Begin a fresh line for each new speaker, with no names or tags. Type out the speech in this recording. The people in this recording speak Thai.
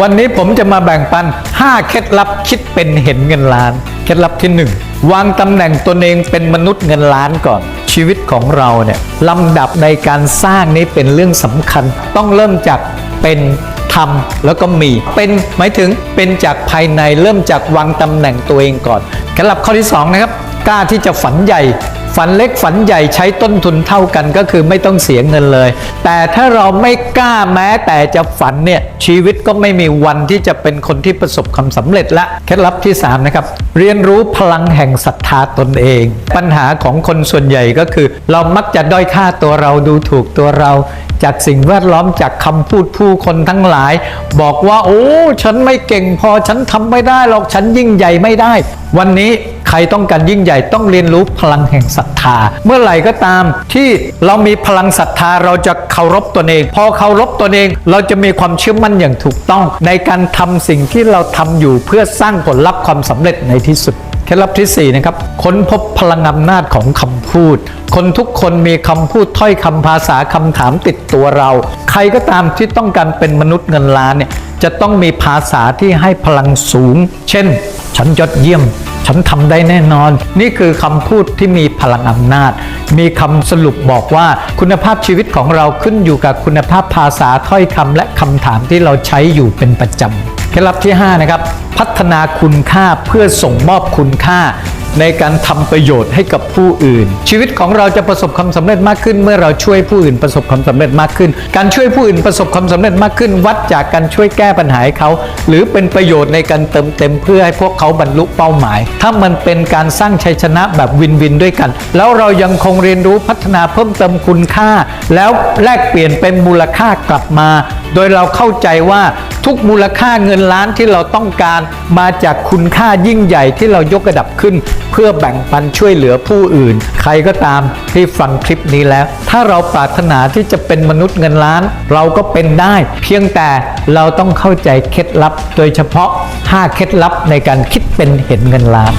วันนี้ผมจะมาแบ่งปัน 5 เคล็ดลับคิดเป็นเห็นเงินล้าน เคล็ดลับที่ 1 วางตำแหน่งตนเองเป็นมนุษย์เงินล้านก่อน ชีวิตของเราเนี่ยลำดับในการสร้างนี้เป็นเรื่องสำคัญ ต้องเริ่มจากเป็นทำแล้วก็มี เป็นหมายถึงเป็นจากภายในเริ่มจากวางตำแหน่งตัวเองก่อนเคล็ดลับข้อที่สองนะครับกล้าที่จะฝันใหญ่ ฝันเล็กฝันใหญ่ใช้ต้นทุนเท่ากันก็คือไม่ต้องเสียเงินเลย แต่ถ้าเราไม่กล้าแม้แต่จะฝันเนี่ยชีวิตก็ไม่มีวันที่จะเป็นคนที่ประสบความสำเร็จละเคล็ดลับที่3นะครับเรียนรู้พลังแห่งศรัทธาตนเอง ปัญหาของคนส่วนใหญ่ก็คือ เรามักจะด้อยค่าตัวเราดูถูกตัวเรา จากสิ่งแวดล้อมจากคำพูดผู้คนทั้งหลาย บอกว่าโอ้ ฉันไม่เก่งพอฉันทำไม่ได้หรอกฉันยิ่งใหญ่ไม่ได้ วันนี้ รต้องการยิ่งใหญ่ต้องเรียนรู้พลังแห่งศรัทธา เมื่อไหร่ก็ตามที่เรามีพลังศรัทธาเราจะเคารพตนเอง พอเคารพตนเองเราจะมีความเชื่อมั่นอย่างถูกต้อง ในการทำสิ่งที่เราทำอยู่เพื่อสร้างผลลัพธ์ความสำเร็จในที่สุดเคล็ดลับที่4นะครับค้นพบพลังอำนาจของคำพูด คนทุกคนมีคำพูดถ้อยคำภาษาคำถามติดตัวเรา ใครก็ตามที่ต้องการเป็นมนุษย์เงินล้านเนี่ยจะต้องมีภาษาที่ให้พลังสูง เช่น ฉันยอดเยี่ยม ฉันทำได้แน่นอน นี่คือคำพูดที่มีพลังอำนาจ มีคำสรุปบอกว่าคุณภาพชีวิตของเราขึ้นอยู่กับคุณภาพภาษาถ้อยคำและคำถามที่เราใช้อยู่เป็นประจำเคล็ดลับที่ 5 นะครับ พัฒนาคุณค่าเพื่อส่งมอบคุณค่า ในการทำประโยชน์ให้กับผู้อื่น ชีวิตของเราจะประสบความสำเร็จมากขึ้น เมื่อเราช่วยผู้อื่นประสบความสำเร็จมากขึ้น การช่วยผู้อื่นประสบความสำเร็จมากขึ้น วัดจากการช่วยแก้ปัญหาให้เขา หรือเป็นประโยชน์ในการเติมเต็มเพื่อให้พวกเขาบรรลุเป้าหมาย ถ้ามันเป็นการสร้างชัยชนะแบบวินวินด้วยกัน แล้วเรายังคงเรียนรู้พัฒนาเพิ่มเติมคุณค่า แล้วแลกเปลี่ยนเป็นมูลค่ากลับมา โดยเราเข้าใจว่า ทุกมูลค่าเงินล้านที่เราต้องการมาจากคุณค่ายิ่งใหญ่ที่เรายกระดับขึ้น เพื่อแบ่งปันช่วยเหลือผู้อื่น ใครก็ตามที่ฟังคลิปนี้แล้ว ถ้าเราปรารถนาที่จะเป็นมนุษย์เงินล้าน เราก็เป็นได้ เพียงแต่เราต้องเข้าใจเคล็ดลับ โดยเฉพาะ 5 เคล็ดลับในการคิดเป็นเห็นเงินล้าน